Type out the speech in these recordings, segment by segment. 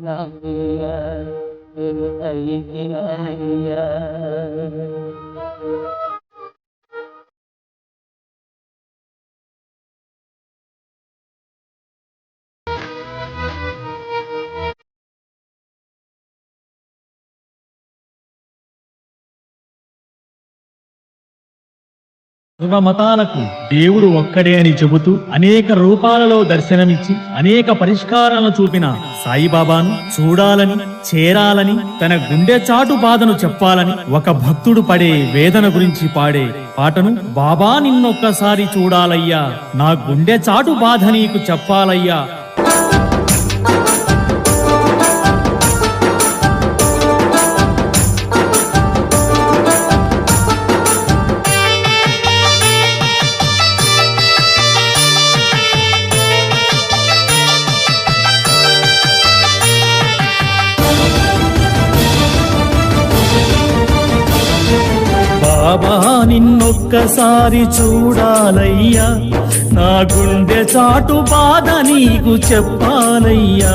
Yeah. సర్వమతాలకు దేవుడు ఒక్కడే అని చెబుతూ అనేక రూపాలలో దర్శనమిచ్చి అనేక పరిష్కారాలను చూపిన సాయిబాబాను చూడాలని చేరాలని తన గుండె చాటు బాధను చెప్పాలని ఒక భక్తుడు పడే వేదన గురించి పాడే పాటను బాబా నిన్నొక్కసారి చూడాలయ్యా. నా గుండె చాటు బాధ నీకు చెప్పాలయ్యా. బాబా నిన్నొక్కసారి చూడాలయ్యా. నా గుండె చాటు బాధ నీకు చెప్పాలయ్యా.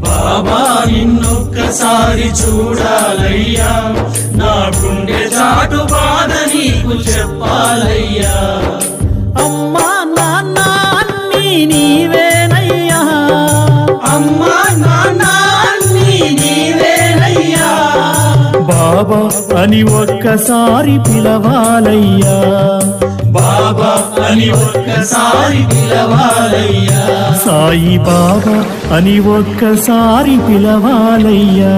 బాబా నిన్నొక్కసారి చూడాలయ్యా. నా గుండె చాటు బాధ నీకు చెప్పాలయ్యా. బాబా అని ఒక్కసారి పిలవాలయ్యా. బాబా అని ఒక్కసారి పిలవాలయ్యా. సాయి బాబా అని ఒక్కసారి పిలవాలయ్యా.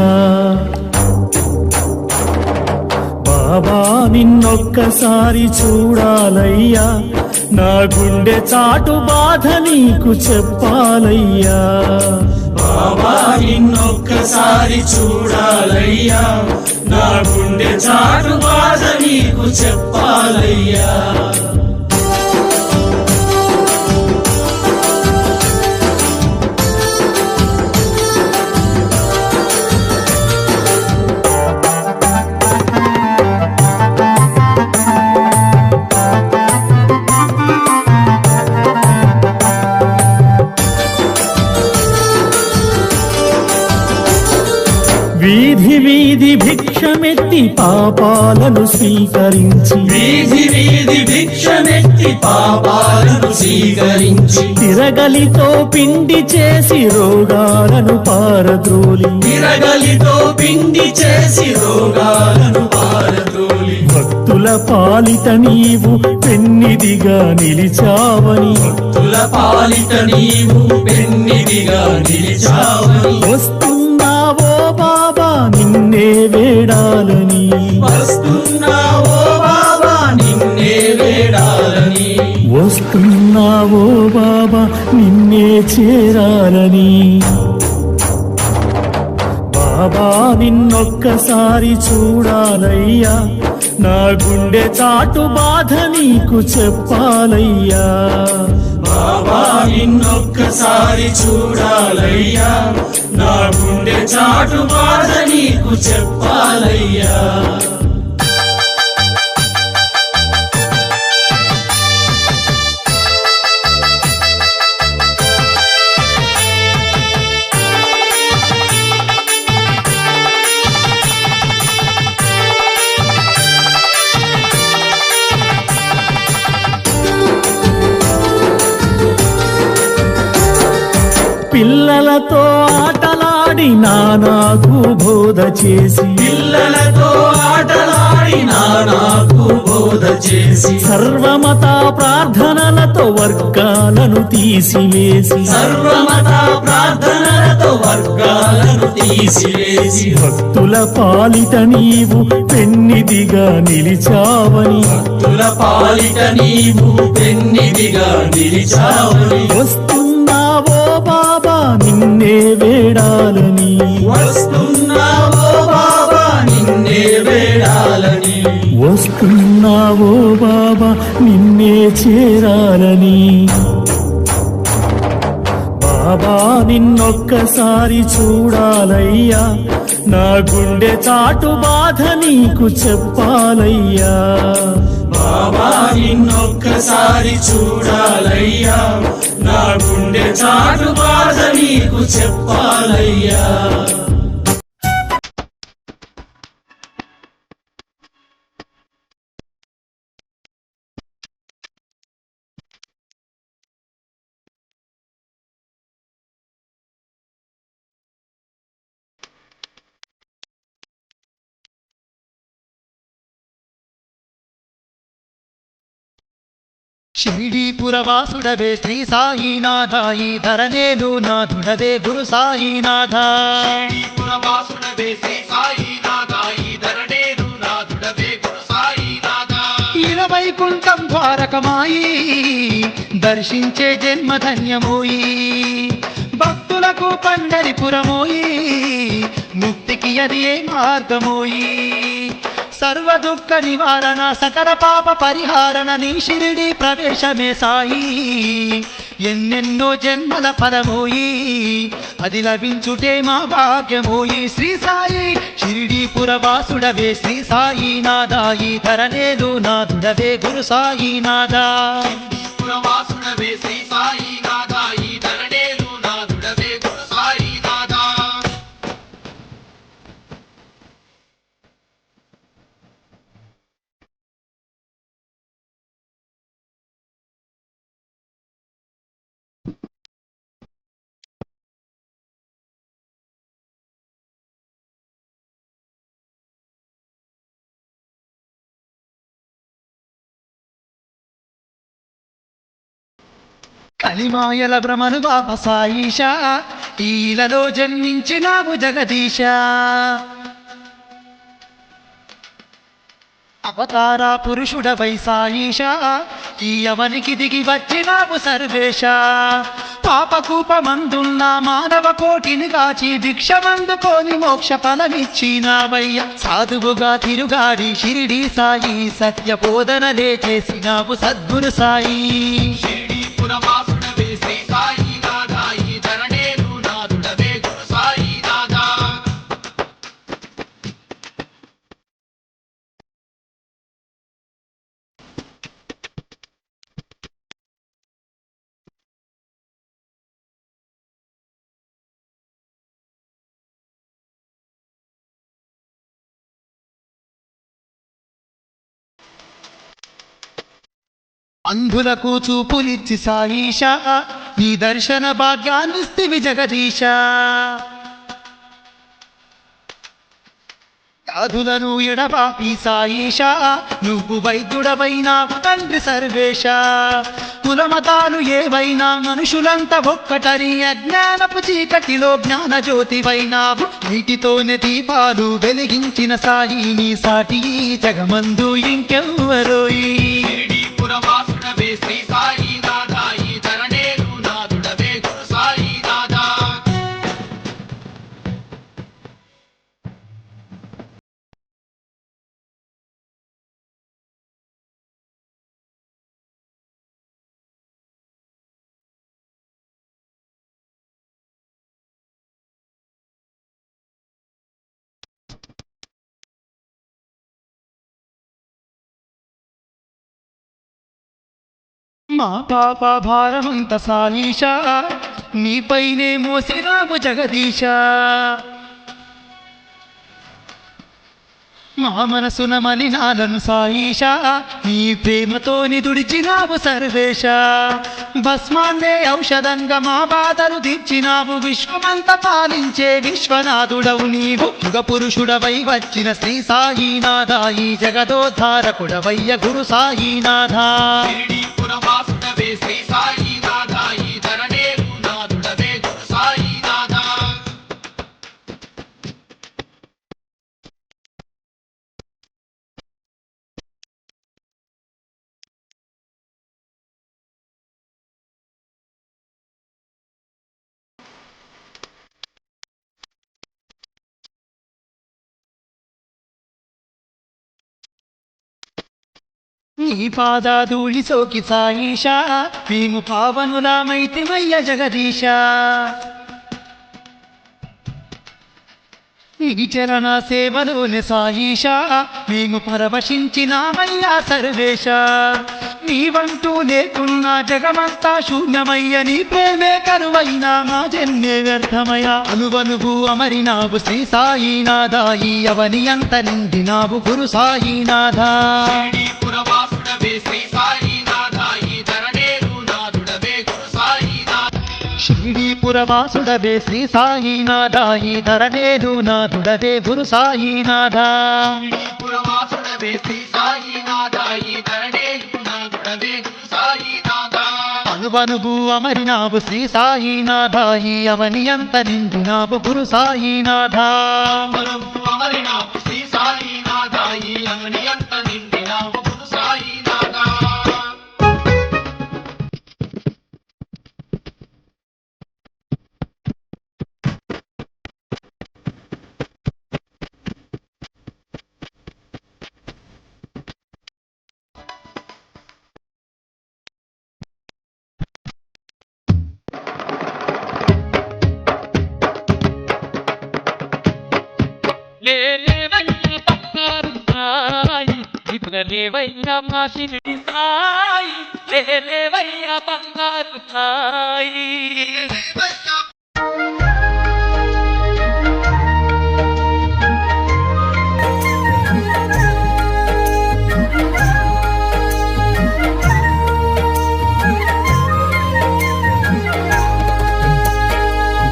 బాబా నిన్నొక్కసారి చూడాలయ్యా. నా గుండె చాటు బాధ నీకు చెప్పాలయ్యా. బాబా నిన్నొక్కసారి చూడాలయ్యా. నా గుండె చాటు బాధ నీకు చెప్పాలయ్యా. వీధి వీధి భిక్షమెత్తి పాపాలను స్వీకరించి. వీధి వీధి భిక్షమెత్తి పాపాలను స్వీకరించి. తిరగలితో పిండి చేసి రోగాలను పారద్రోలి. తిరగలితో పిండి చేసి రోగాలను పారద్రోలి. భక్తుల పాలిత నీవు పెన్నిదిగా నిలిచావని. భక్తుల పాలిట నీవు పెన్నిదిగా నిలిచావని. వస్తున్నావో బాబా నిన్నే వేడాలని. వస్తున్నావో బాబా నిన్నే చేరాలని. బాబా నిన్నొక్కసారి చూడాలయ్యా. నా గుండె చాటు బాధ నీకు చెప్పాలయ్యా. బాబా నిన్నొక్కసారి చూడాలయ్యా. నా గుండె చాటు బాధ నీకు చెప్పాలయ్యా. పిల్లలతో ఆటలాడి నానాకు బోధ చేసి. పిల్లలతో ఆటలాడి నాకు బోధ చేసి. సర్వమత ప్రార్థనలతో వర్గాలను తీసివేసి. సర్వమత ప్రార్థనలతో వర్గాలను తీసివేసి. భక్తుల పాలిట నీవు పెన్నిదిగా నిలిచావని. భక్తుల పాలిట నీవు పెన్నిదిగా నిలిచావని. వస్తున్నావో వేడాలని. వస్తున్నావో బాబా నిన్నే వేడాలని. వస్తున్నావో బాబా నిన్నే చేరాలని. బాబా నిన్నొక్కసారి చూడాలయ్యా. నా గుండె చాటు బాధ నీకు చెప్పాలయ్యా. బాబా నిన్నొక్కసారి చూడాలయ్యా. నా గుండె చాటు బాధ నీకు చెప్పాలయ్యా. షిరిడీపురవాసుడవే శ్రీ సాయినాథ ఈ ధరనేలు నాథుడవే గురు సాయినాథ నాథుడవే గురు ఇరవైకుంఠం ద్వారకమాయి దర్శించే జన్మధన్యమోయి భక్తులకు పండరిపురమోయి ముక్తికి అది ఏ మార్గమోయి సర్వ దుఃఖ నివారణ సకల పాప పరిహారణ నీ షిరిడి ప్రవేశమే సాయి. ఎన్నెన్నో జన్మల ఫలమోయి అది లభించుటే మా భాగ్యమోయి. శ్రీ సాయి షిరిడీ పురవాసుడవే శ్రీ సాయి నాదాయి ధరనేలు నాథుడవే గురు సాయి నాదా. పురవాసుడవే శ్రీ సాయి అలిమాయల భ్రమను బాబ సాయిష ఈలలో జన్మించినావు జగదీశ అవతార పురుషుడవై సాయిష ఈ అవనికి దిగి వచ్చినావు సర్వేశ పాపకూపమందున్న మానవ కోటిని కాచి భిక్షమందుకోని మోక్ష ఫలమిచ్చినావయ్య. సాధువుగా తిరుగాడి షిరిడి సాయి సత్య బోధనలే చేసినావు సద్గురు సాయి. అంధులకు చూపులిచ్చి సాయిష నీ దర్శన భాగ్యాన్నిస్తివి జగదీశ వ్యాధులను ఎడబాపి సాయిష నువ్వు వైద్యుడవైనా తండ్రి సర్వేశ కులమతాలు ఏవైనా మనుషులంతా ఒక్కటని అజ్ఞానపు చీకటిలో జ్ఞాన జ్యోతివైనావు నీటితోనే దీపాలు వెలిగించిన సాయి నీ సాటి జగమందు ఇంకెవ్వరోయి. పురమా పురవాసుడవే శ్రీ సాయినాథ మా పాప భారమంత సానీష నీపైనే మోసినాము జగదీశ. మా మనసున మలినాలను సాయిష నీ ప్రేమతో నిదుడిచినావు సర్వేశ భస్మాన్నే ఔషధంగా మా బాధలు తీర్చినావు విశ్వమంత పాలించే విశ్వనాథుడవు నీవు. యుగ పురుషుడవై వచ్చిన శ్రీ సాయినాథ ఈ జగదోద్ధారకుడవయ్య గురు సాయినాథ. షిరిడి పురవాసుడవే శ్రీ నీ పాదాధూళి సోకి సాయిష మేము పావనులామైతిమయ్య జగదీశా ఈ చరణ సేవలోని సాయిష మేము పరవశించినామయ్యా సర్వేశ. నీవంటూ లేకున్నా జగమంతా శూన్యమయ్య నీ ప్రేమే కరువైనా మా జన్మే వ్యర్థమయ. అనువనువు అమరినావు శ్రీ సాయినాథాయి. అవని అంత నిందినావు గురు సాయినాథా. షిరిడి శ్రీ సాయి. షిరిడీపురవాసుడవే శ్రీ సాయినాథా ఈ ధరణేరు నాథుడవే గురు సాయినాథ అనువనువు అమరినావు శ్రీ సాయినాథాయి అవని అంత నిందినావు గురు సాయినాథా మనము అమరినాము శ్రీ సాయినాథ ఇప్పుడలేవయ్య మా షిరిడి సాయి లేవయ్య బంగారు తాయి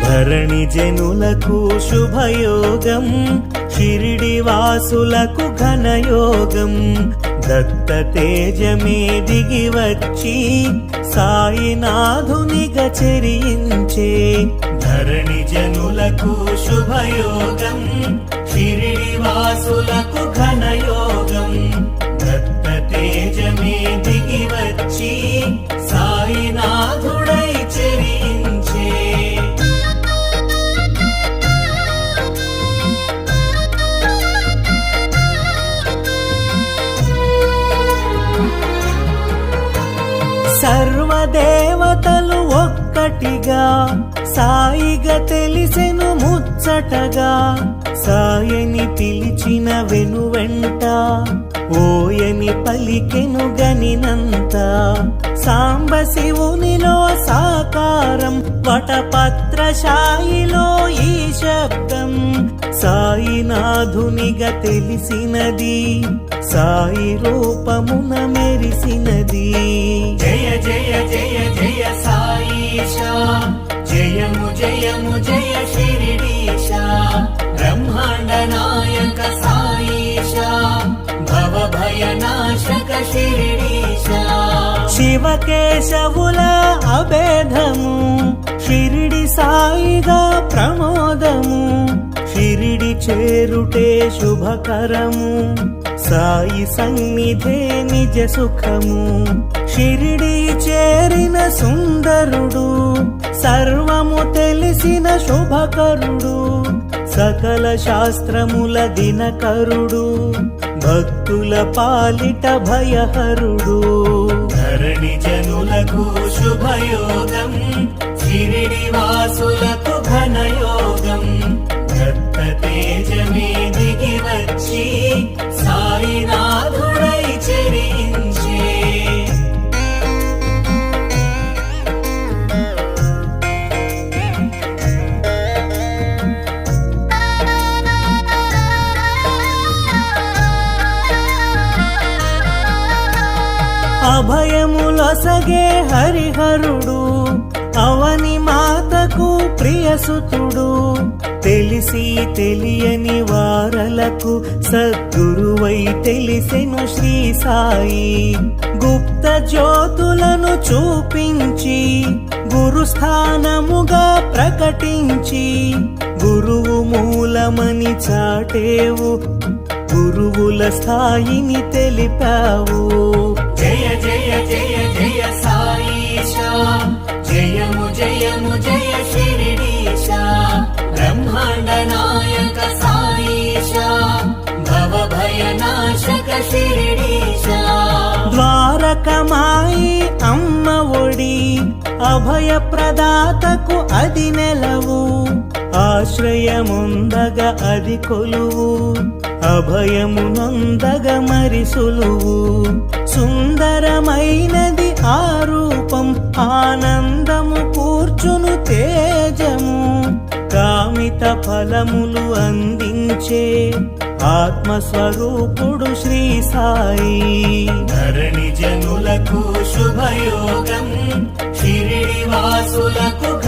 ధరణి జనులకు శుభయోగం. షిరిడి వాసులకు ఘనయోగం. దత్త తేజమే దిగి వచ్చి సాయినాథునిగా చెరించే ధరణి జనులకు శుభయోగం. షిరిడి వాసులకు ఘనయోగం. దత్త తేజమే దిగి వచ్చి సాయినాథుడై చెరి ఒక్కటిగా సాయిగా తెలిసెను ముచ్చటగా సాయని పిలిచిన వెనువెంట ఓయని పలికెను గనినంత. సాంబ శివునిలో సాకారం వటపత్రశాయిలో ఈ శబ్దం. సాయినాథునిగా తెలిసినది సాయి రూపమున మెరిసినది. జయ జయ జయ జయ సాయి. జయము జయము జయ శిరిడీశ. బ్రహ్మాండ నాయక సాయిషా భవ భయనాశక శిరిడీశ. శివకేశవుల అభేదము షిరిడి సాయిగా ప్రమోదము షిరిడి చేరుటే శుభకరము. సాయి సన్నిధే నిజ సుఖము. షిరిడి చేరిన సుందరుడు సర్వము తెలిసిన శుభకరుడు సకల శాస్త్రముల దినకరుడు భక్తుల పాలిట భయహరుడు. ధరణి జనులకు శుభయోగం షిరిడి వాసులకు హరిహరుడు అవని మాతకు ప్రియసుతుడు. తెలిసి తెలియని వారలకు సద్గురువై తెలిసెను శ్రీ సాయి. గుప్త జ్యోతులను చూపించి గురుస్థానముగా ప్రకటించి గురువు మూలమని చాటేవు గురువుల స్థాయిని తెలిపావు. జయ జయ జయ జయ జయము జయ శిరిడీశ బ్రహ్మాండ నాయక సాయిష భవ భయనాశక శిరిడీశ ద్వా ద్వారకమాయి అమ్మ ఒడి అభయ ప్రదాతకు అది నెలవు ఆశ్రయముందగ అది కొలువు. అభయము నొందగ మరి సులువు సుందరమైనది ఆ రూపం ఆనందము కూర్చును తేజము. కామిత ఫలములు అందించే ఆత్మస్వరూపుడు శ్రీ సాయి. ధరణి జనులకు శుభయోగం శిరిడి వాసులకు